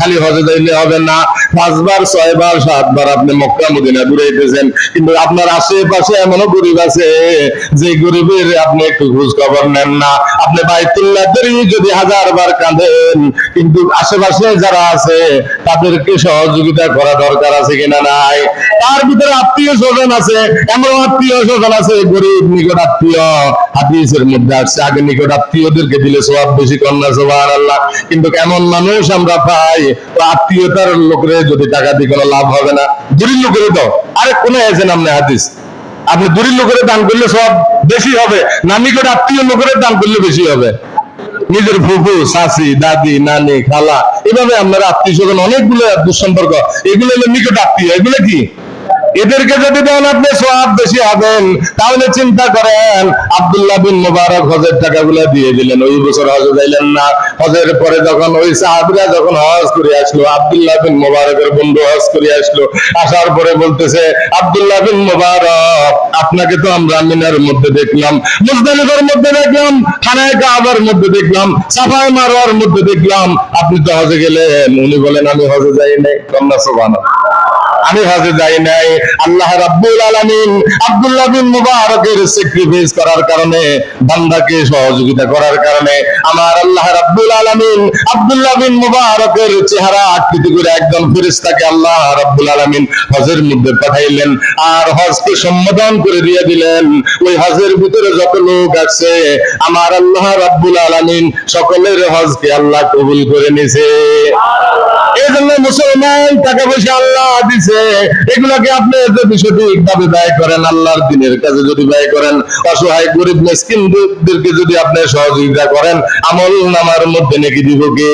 খালি হজে যাইলে হবে না। পাঁচবার, ছয়বার, সাতবার আপনি মক্কা, মদিনা ঘুরাইতেছেন কিন্তু আপনার আশেপাশে এমনও গরিব আছে, যে গরিবের আপনি একটু খোঁজ খবর নেন না। আপনি বাইতুল্লাহ যদি হাজার বার কাঁদেন, কিন্তু আশেপাশে যারা আছে, তাদেরকে সহযোগিতা করা দরকার আছে কিনা নাই। তার ভিতরে আত্মীয় স্বজন আছে এমন আত্মীয় স্বজন আছে, গরিব, নিকট আত্মীয়। হাদিসের মধ্যে আসছে, আগে নিকট আত্মীয়দেরকে দিলে সব বেশি কন্যা সোহান আল্লাহ কিন্তু কেমন মানুষ আমরা পাই তো আত্মীয়তার লোকের যদি টাকা দিয়ে কোনো লাভ হবে না, দূরের লোকের দাও আরে, কোন এজেন্ট আপনি হাদিস। আপনি দূরের লোকের দান করলে সব বেশি হবে, না নিকট আত্মীয় লোকের দান করলে বেশি হবে। নিজের ফুফু, শাশি, দাদি, নানি, খালা, এভাবে আপনার আত্মীয় স্বজন অনেকগুলো দুঃসম্পর্ক, এগুলো হলো নিকট আত্মীয়, এগুলো কি? এদেরকে যদি দেন আপনি সব বেশি হবেন তাহলে চিন্তা করেন, আব্দুল্লাহ বিন মুবারক হজের টাকাগুলো দিয়ে দিলেন। ওই বছর হজে যাইলেন না। হজের পরে যখন ওই সাহাবিরা যখন হজ করে আসলো, আব্দুল্লাহ বিন মুবারকের বন্ধু হজ করে আসলো, আসার পরে বলতেছে, আব্দুল্লাহ বিন মুবারক, আপনাকে তো আমরা মিনার মধ্যে দেখলাম, মুজদালিফার মধ্যে দেখলাম খানায় কাবার মধ্যে দেখলাম, সাফায় মারোয়ার মধ্যে দেখলাম। আপনি তো হজে গেলেন। উনি বলেন, আমি হজে যাই নাই। কন্যা সোবানা আমি হজে যাই নাই। আল্লাহ রাব্বুল আলামিন আব্দুল্লাহ বিন মুবারকের স্যাক্রিফাইস করার কারণে, বান্দাকে সহযোগিতা করার কারণে, আমার আল্লাহ রাব্বুল আলামিন আব্দুল্লাহ বিন মুবারকের চেহারা আকৃতি করে একজন ফেরেশতাকে আল্লাহ রাব্বুল আলামিন হজের মধ্যে পাঠাইলেন আর হজকে সম্বোধন করে দিয়ে দিলেন। ওই হজের ভিতরে যত লোক আছে, আমার আল্লাহ রাব্বুল আলামিন সকলের হজকে আল্লাহ কবুল করে নিছে। এই জন্য মুসলমান টাকা পয়সা আল্লাহ দিছে। এগুলাকে আপনি যদি সঠিক ভাবে ব্যয় করেন আল্লাহর দিনের কাছে যদি ব্যয় করেন, অসহায় গরিব মিসকিনদেরকে যদি আপনি সহযোগিতা করেন, আমল নামার মধ্যে নাকি দিব কে?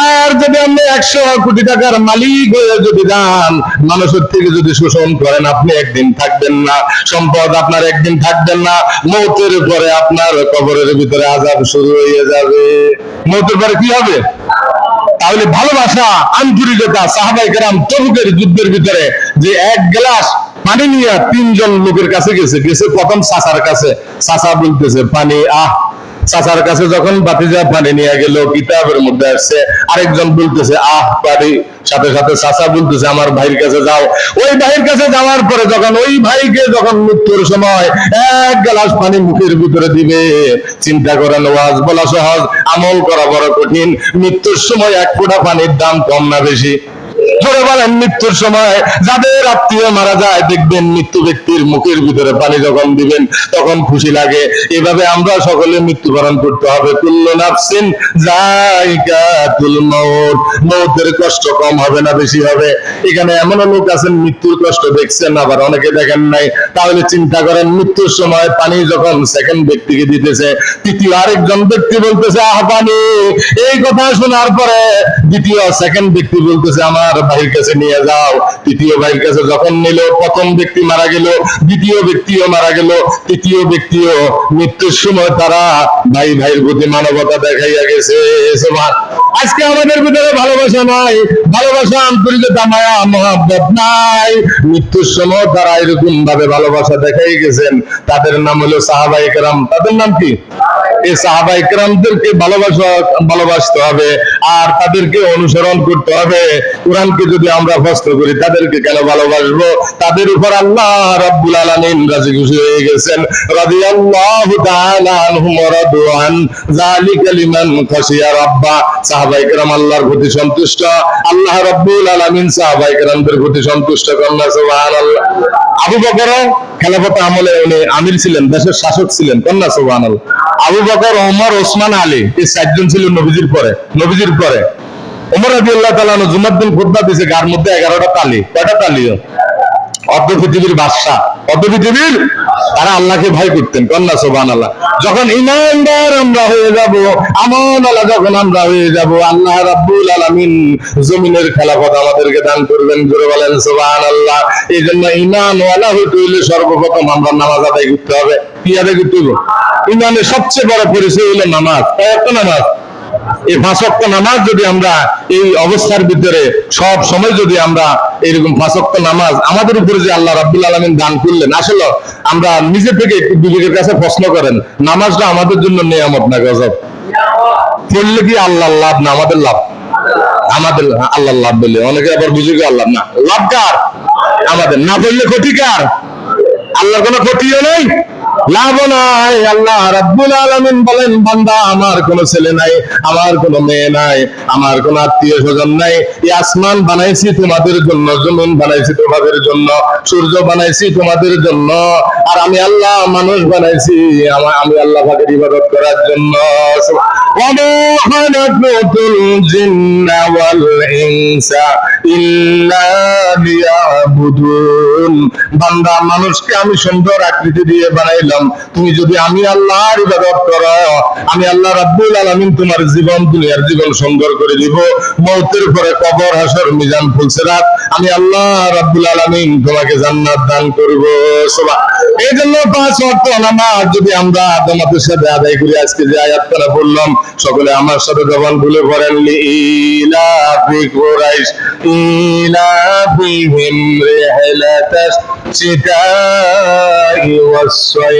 আর যদি আপনি একশো কোটি টাকার মালিক হয়ে যদি যান, মানুষের থেকে যদি শোষণ করেন, আপনি একদিন থাকবেন না। সম্পদ আপনার একদিন থাকবেন না। মৌতের পরে আপনার কবরের ভিতরে আজাব শুরু হয়ে যাবে। মৌতের পরে কি হবে? তাহলে ভালোবাসা, আন্তরিকতা সাহাবাই কেরাম তবুকের যুদ্ধের ভিতরে যে এক গ্লাস পানি নিয়ে তিনজন লোকের কাছে গেছে গেছে প্রথম সাসার কাছে। সাসা বলতেছে, পানি, আহ চাচার কাছে যখন বাতিজা পানি নিয়ে গেল, কিতাবের মধ্যে আসছে, আরেকজন বলতেছে, আহ, পানি। সাথে সাথে চাচা বলতেছে, আমার ভাইয়ের কাছে যাও। ওই ভাইয়ের কাছে যাওয়ার পরে যখন ওই ভাইকে যখন মৃত্যুর সময় এক গ্লাস পানি মুখের ভিতরে দিবে, চিন্তা করেন, ওয়াজ বলা সহজ, আমল করা বড় কঠিন। মৃত্যুর সময় এক ফোঁটা পানির দাম কম না বেশি? জোরে বলেন মৃত্যুর সময় যাদের আত্মীয় মারা যায়, দেখবেন মৃত্যু ব্যক্তির মুখের ভিতরে পানি যখন দিবেন, তখন খুশি লাগে। এভাবে আমরা সকলে মৃত্যুবরণ করতে হবে। কুল্ল নাফসিন জায়গাতুল মউত। মৌতের কষ্ট কম হবে না, বেশি হবে। এখানে এমন লোক আছেন, মৃত্যুর কষ্ট দেখছেন, আবার অনেকে দেখেন নাই। তাহলে চিন্তা করেন, মৃত্যুর সময় পানি যখন সেকেন্ড ব্যক্তিকে দিতেছে, তৃতীয় আরেকজন ব্যক্তি বলতেছে, আহ, পানি। এই কথা শোনার পরে দ্বিতীয় সেকেন্ড ব্যক্তি বলতেছে, আমার ভাইয়ের কাছে নিয়ে যাও। তৃতীয় ভাইয়ের কাছে যখন নিল, প্রথম ব্যক্তি মারা গেল, দ্বিতীয় ব্যক্তিও মারা গেল, তৃতীয় ব্যক্তিও মৃত্যুর সময় তারা ভাই ভাইয়ের প্রতি মানবতা দেখাইয়া গেছে। আজকে আমাদের ভিতরে ভালোবাসা নাই। ভালোবাসা আন্তরিকতা মায়া মহাব্বত নাই। মৃত্যুর সময় তারা এরকম ভাবে ভালোবাসা দেখাই গেছেন। তাদের নাম হলো সাহাবাই কেরাম তাদের নাম কি? এই সাহাবা ইকরামদেরকে ভালোবাসা ভালোবাসতে হবে। আর তাদেরকে অনুসরণ করতে হবে। কোরআনকে যদি আমরা প্রশ্ন করি, তাদেরকে কেন ভালোবাসবো? তাদের উপর আল্লাহ রাব্বুল আলামিন রাজি খুশি হয়ে গেছেন। রাদিয়াল্লাহু তাআলা আনহুম ওয়া রাদু আন যালিকা লিমান খাশিয়া রাব্বা। সাহাবা ইকরাম আল্লাহর প্রতি সন্তুষ্ট। আল্লাহ রাব্বুল আলামিন সাহাবা ইকরামদের প্রতি সন্তুষ্ট করেন সুবহানাল্লাহ। আবু বকর খেলাফত আমলে উনি আমির ছিলেন, দেশের শাসক ছিলেন, কন্যা, সুবহানাল্লাহ। আবু বকর, ওমর, ওসমান, আলী, এই চারজন ছিল নবীজির পরে। নবীজির পরে ওমর রাজি আল্লাহ তালা জুমার দিন খুদ্া দিয়েছে গার মধ্যে এগারোটা তালি। কয়টা তালি? অর্ধ পৃথিবীর বাদশাহ। অর্ধ পৃথিবীর? তারা আল্লাহকে ভয় করতেন। কন্যা সোবান আল্লাহ যখন ইমানদার আমরা হয়ে যাব আমন আল্লাহ যখন আমরা হয়ে যাব, আল্লাহ রাব্বুল আলামিন জমিনের খেলাফত আমাদেরকে দান করবেন, জোরে বলেন সোবান আল্লাহ এই জন্য ইমান ওয়ালা হইলে সর্বপ্রথম আমরা নামাজ আদায় করতে হবে। কি আদায় করতে হবে ইমানের সবচেয়ে বড় পরিচয় হলো নামাজ। কয়েকটা নামাজ। এই ফাঁসক্ত নামাজ যদি আমরা এই অবস্থার ভিতরে, সব সময় যদি আমরা এরকম ফাঁসক্ত নামাজ আমাদের উপরে যে আল্লাহ রাব্বুল আলমিন দান করলেন, আসলে আমরা নিজে থেকে একটু বিবেকের কাছে প্রশ্ন করেন, নামাজটা আমাদের জন্য নিয়ামত না গজব? পড়লে কি আল্লাহ লাভ না আমাদের লাভ? আমাদের আল্লাহ লাভ বলে। অনেকে আবার বুঝে গেল আল্লাহ না। লাভ কার? আমাদের। না বললে ক্ষতি কার? আল্লাহর কোনো ক্ষতিও নেই? লাভ নাই। আল্লাহ রাব্বুল আলামিন বলেন, বান্দা, আমার কোনো ছেলে নাই, আমার কোনো মেয়ে নাই, আমার কোনো আত্মীয় স্বজন নাই। এই আসমান বানাইছি তোমাদের জন্য, জমিন বানাইছি তোমাদের জন্য, সূর্য বানাইছি তোমাদের জন্য, আর আমি আল্লাহ মানুষ বানাইছি, আমি আল্লাহ ভাগের ইবাদত করার জন্য। বান্দা, মানুষকে আমি সুন্দর আকৃতি দিয়ে বানাইলাম। দিলাম তুমি যদি আমি আল্লাহর ইবাদত করো, আমি আল্লাহ রাব্বুল আলামিন তোমার জীবন, দুনিয়ার জীবন সুন্দর করে দিব। মৌতের পরে কবর, হাসর, মিজান ফুলছে রাত। আমি আল্লাহ রাব্বুল আলামিন তোমাকে জান্নাত দান করব। সুবহান। এই জন্য পাঁচ ওয়াক্ত নামাজ যদি আমরা আদালতের সাথে আদায় করি, আজকে যে আয়াত তারা বললাম সকলে আমার সাথে জবান ভুলে পড়েন ইলাফি কুরাইশ, ইলাফিহিম রিহলাতাস সিতাই ওয়াস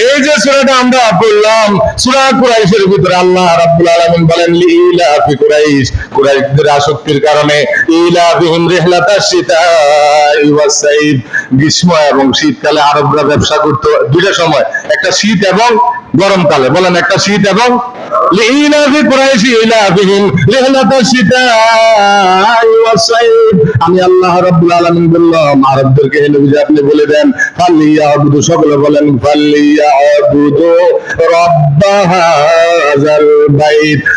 এই যে সূরাটা আমরা পড়লাম, সূরা কুরাইশের ভিতরে আল্লাহ রাব্বুল আলামিন বলেন লিলা ফি কুরাইশ। কুরাইশদের আসক্তির কারণে ইলা বিহিম রিহলাতাশ শিতাই ওয়াস সাইফ গ্রীষ্ম এবং শীতকালে আরবরা ব্যবসা করতো দুইটা সময়, একটা শীত এবং গরমকালে। বলেন, একটা শীত এবং ওয়াস সাইফ। আমি আল্লাহ আপনি বলে দেন সকলে বলেন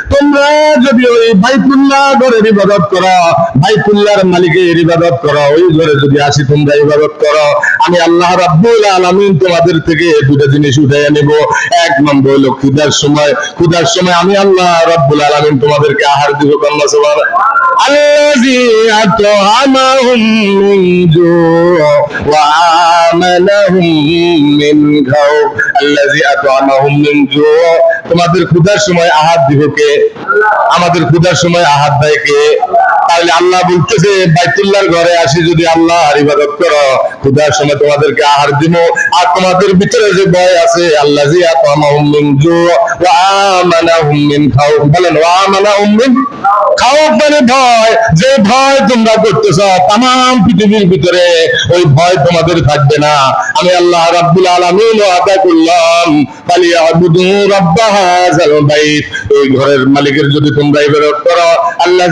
তোমরা যদি ওই বাইতুল্লাহ ঘরের ইবাদত করো, বাইতুল্লাহর মালিকের ইবাদত করো, ওই ঘরে যদি আসি, তোমরা ইবাদত করো। আমি আল্লাহ রাব্বুল আলামিন তোমাদের থেকে দুটো জিনিস উঠাইয়া নেব। এক নম্বর হলো সময়। এক সময় আমি আল্লাহ রব্বুল আলমিন তোমাদেরকে আহার দিব, কন্যা সবার তোমাদের ক্ষুধার সময় আহাত দিব কে? আমাদের ক্ষুধার সময় আহাত দেয় কে? তাহলে আল্লাহ বলতেছে বাইতুল্লাহর ঘরে আসি যদি আল্লাহ ইবাদত করো, ক্ষুধার সময় তোমাদেরকে আহার দিব। আর তোমাদের ভিতরে যে ভয় আছে আল্লাহ জিয়া তোমা মিন আমি আল্লাহ করলাম এই ঘরের মালিকের যদি তোমরা করো আল্লাহ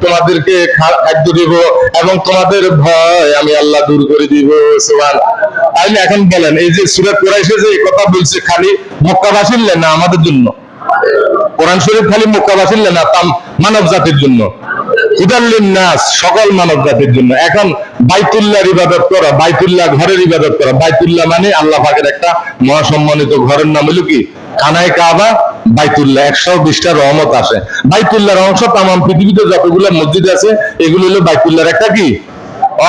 তোমাদেরকে খাদ্য দিব এবং তোমাদের ভয় আমি আল্লাহ দূর করে দিব। এখন বলেন, এই যে সূরা কুরাইশে যে কথা বলছে খালি মক্কাবাসীর না, আমাদের জন্য। কোরআন শরীফ খালি মক্কাবাসীর না, তাম মানব জাতির জন্য। নাস সকল মানব জাতির জন্য। এখন বাইতুল্লাহর ইবাদত করা, বাইতুল্লাহ ঘরের ইবাদত করা। বাইতুল্লাহ মানে আল্লাহ পাকের একটা মহাসম্মানিত ঘরের নাম হলো কি? খানায় কাবা, বাইতুল্লাহ। একশো বিশটা রহমত আসে। বাইতুল্লাহর অংশ তাম পৃথিবীতে যতগুলো মসজিদ আছে, এগুলো হলো বাইতুল্লাহর একটা কি?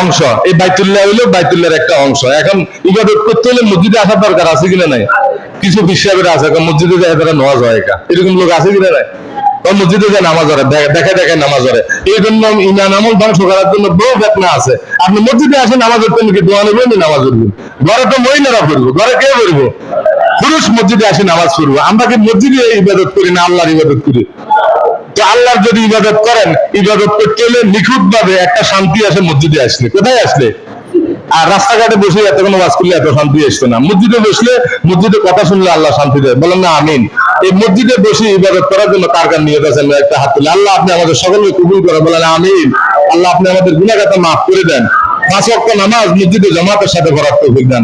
অংশ। এই বাইতুল্লাহ হইল বাইতুল্লাহর একটা অংশ। এখন ইবাদত করতে হলে মসজিদে আসার দরকার আছে কিনা নাই? কিছু বিশ্বাসের আছে মসজিদে যায় তারা নামাজ হয় একা। এরকম লোক আছে কিনা নাই? মসজিদে যায় নামাজ ধরে নামাজ ধরে এই জন্য ইমান আমল ধ্বংস করার জন্য বহু বেতনা আছে। আপনি মসজিদে আসেন, নামাজ কি দোয়া নেবেন নামাজ ঘরে তো মহিলারা পড়ব, ঘরে কে পড়ব? পুরুষ মসজিদে আসে, নামাজ পড়ব। আমরা কি মসজিদে ইবাদত করি না আল্লাহর ইবাদত করি? তো আল্লাহর যদি ইবাদত করেন ইবাদত করতে হলে নিখুঁত ভাবে একটা শান্তি আসে মসজিদে আসলে। কোথায় আসলে? আর রাস্তাঘাটে বসে এত কোনো বাস করলে এত শান্তি আসতো না। মসজিদে বসলে মসজিদে কথা শুনলে আল্লাহ শান্তি দেয়। বলেন না, আমিন। এই মসজিদে বসে ইবাদত করার জন্য কার কার নিয়ে আছেন একটা হাত তুলে। আল্লাহ আপনি আমাদের সকলকে কবুল করে বলেন, আমিন। আল্লাহ আপনি আমাদের গুণাগাতা মাফ করে দেন। পাঁচ অক্ট নামাজ মসজিদে জামাতের সাথে করার তৌফিক দেন